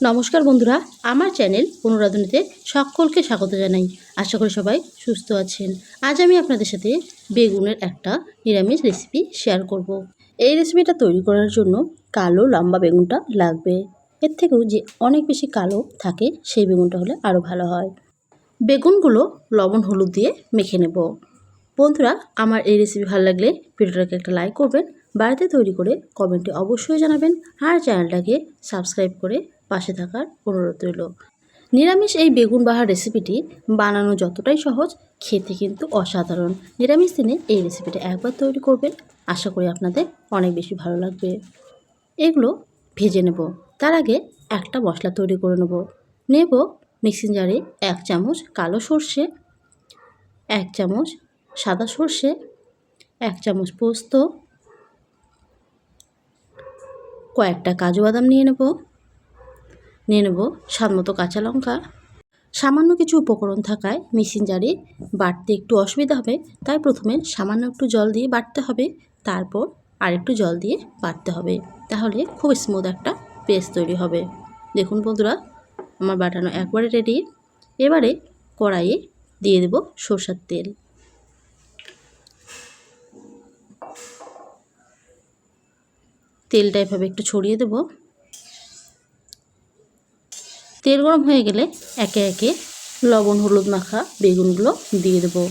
নমস্কার বন্ধুরা, আমার চ্যানেল অনুরাধনীতে সকলকে স্বাগত জানাই। আশা করি সবাই সুস্থ আছেন। আজ আমি আপনাদের সাথে বেগুনের একটা নিরামিষ রেসিপি শেয়ার করব। এই রেসিপিটা তৈরি করার জন্য কালো লম্বা বেগুনটা লাগবে। এর থেকেও যে অনেক বেশি কালো থাকে, সেই বেগুনটা হলে আরও ভালো হয়। বেগুনগুলো লবণ হলুদ দিয়ে মেখে নেব। বন্ধুরা, আমার এই রেসিপি ভালো লাগলে ভিডিওটাকে একটা লাইক করবেন। বাড়িতে তৈরি করে কমেন্টে অবশ্যই জানাবেন। আর চ্যানেলটাকে সাবস্ক্রাইব করে পাশে থাকার অনুরোধ রইল। নিরামিষ এই বেগুন বাহার রেসিপিটি বানানো যতটাই সহজ, খেতে কিন্তু অসাধারণ। নিরামিষ দিনে এই রেসিপিটা একবার তৈরি করবেন, আশা করি আপনাদের অনেক বেশি ভালো লাগবে। এগুলো ভেজে নেব, তার আগে একটা মশলা তৈরি করে নেব। নেব মিক্সিং জারে এক চামচ কালো সর্ষে, এক চামচ সাদা সর্ষে, এক চামচ পোস্ত, কয়েকটা কাজু বাদাম নিয়ে নেব। নিয়ে নেব স্বাদ মতো কাঁচা লঙ্কা। সামান্য কিছু উপকরণ থাকায় মেশিন জারে বাটতে একটু অসুবিধা হবে, তাই প্রথমে সামান্য একটু জল দিয়ে বাটতে হবে, তারপর আরেকটু জল দিয়ে বাটতে হবে। তাহলে খুব স্মুথ একটা পেস্ট তৈরি হবে। দেখুন বন্ধুরা, আমার বাটানো একবারে রেডি এবারে কড়াইয়ে দিয়ে দেব সরষার তেল। তেলটা এভাবে একটু ছড়িয়ে দেব। তেল গরম হয়ে গেলে একে একে লবণ, হলুদ মাখা বেগুনগুলো দিয়ে দেবো।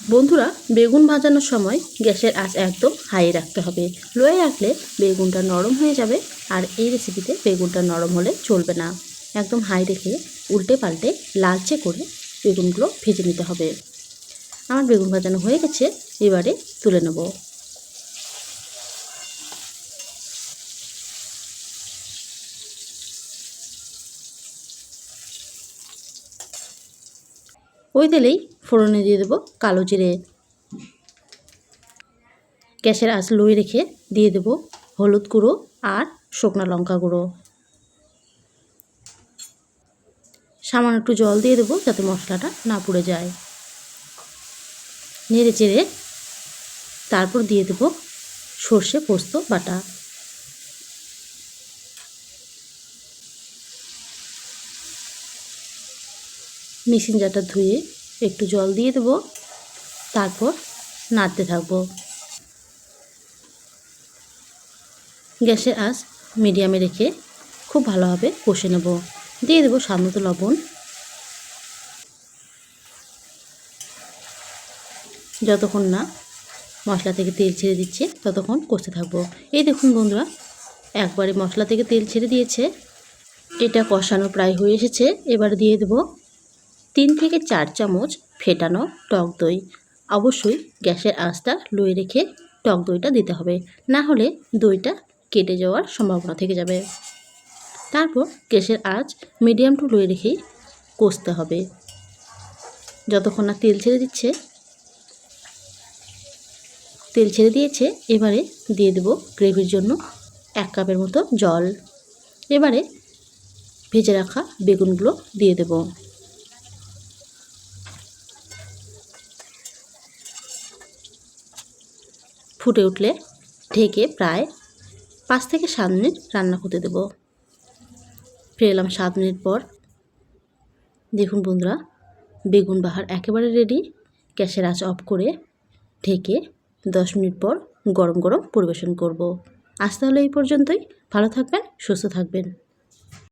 বন্ধুরা, বেগুন ভাজানোর সময় গ্যাসের আঁচ একদম হাই রাখতে হবে। লোয়ে রাখলে বেগুনটা নরম হয়ে যাবে আর এই রেসিপিতে বেগুনটা নরম হলে চলবে না। একদম হাই রেখে উল্টে পাল্টে লালচে করে বেগুনগুলো ভেজে নিতে হবে। আমার বেগুন ভাজানো হয়ে গেছে, এবারে তুলে নেব। ওই তেলেই ফোড়নে দিয়ে দেবো কালো জিরে। গ্যাসের আঁচ লই রেখে দিয়ে দেব হলুদ গুঁড়ো আর শুকনো লঙ্কা গুঁড়ো। সামান্য একটু জল দিয়ে দেবো যাতে মশলাটা না পুড়ে যায়। নেড়ে চেড়ে তারপর দিয়ে দেবো সর্ষে পোস্ত বাটা। মিক্সিং জারটা ধুয়ে একটু জল দিয়ে দেবো। তারপর নাড়তে থাকব। গ্যাসের আঁচ মিডিয়ামে রেখে খুব ভালোভাবে কষে নেব। দিয়ে দেবো স্বাদ লবণ। যতক্ষণ না মশলা থেকে তেল ছেড়ে দিচ্ছে, ততক্ষণ কষতে থাকব। এই দেখুন বন্ধুরা, একবারে মশলা থেকে তেল ছেড়ে দিয়েছে। এটা কষানো প্রায় হয়ে এসেছে। এবার দিয়ে দেবো তিন থেকে চার চামচ ফেটানো টক দই। অবশ্যই গ্যাসের আঁচটা লুয়ে রেখে টক দইটা দিতে হবে, না হলে দইটা কেটে যাওয়ার সম্ভাবনা থেকে যাবে। তারপর গ্যাসের আঁচ মিডিয়াম টু লুয়ে রেখেই কষতে হবে। যতক্ষণ না তেল ছেড়ে দিচ্ছে, তেল ছেড়ে দিয়েছে, এবারে দিয়ে দেব গ্রেভির জন্য এক কাপের মতো জল। এবারে ভেজে রাখা বেগুনগুলো দিয়ে দেব। ফুটে উঠলে ঢেকে প্রায় পাঁচ থেকে সাত মিনিট রান্না করতে দেব। ফিরে এলাম সাত মিনিট পর। দেখুন বন্ধুরা, বেগুন বাহার একেবারে রেডি গ্যাসের আঁচ অফ করে ঢেকে দশ মিনিট পর গরম গরম পরিবেশন করব। আজ তাহলে এই পর্যন্তই। ভালো থাকবেন, সুস্থ থাকবেন।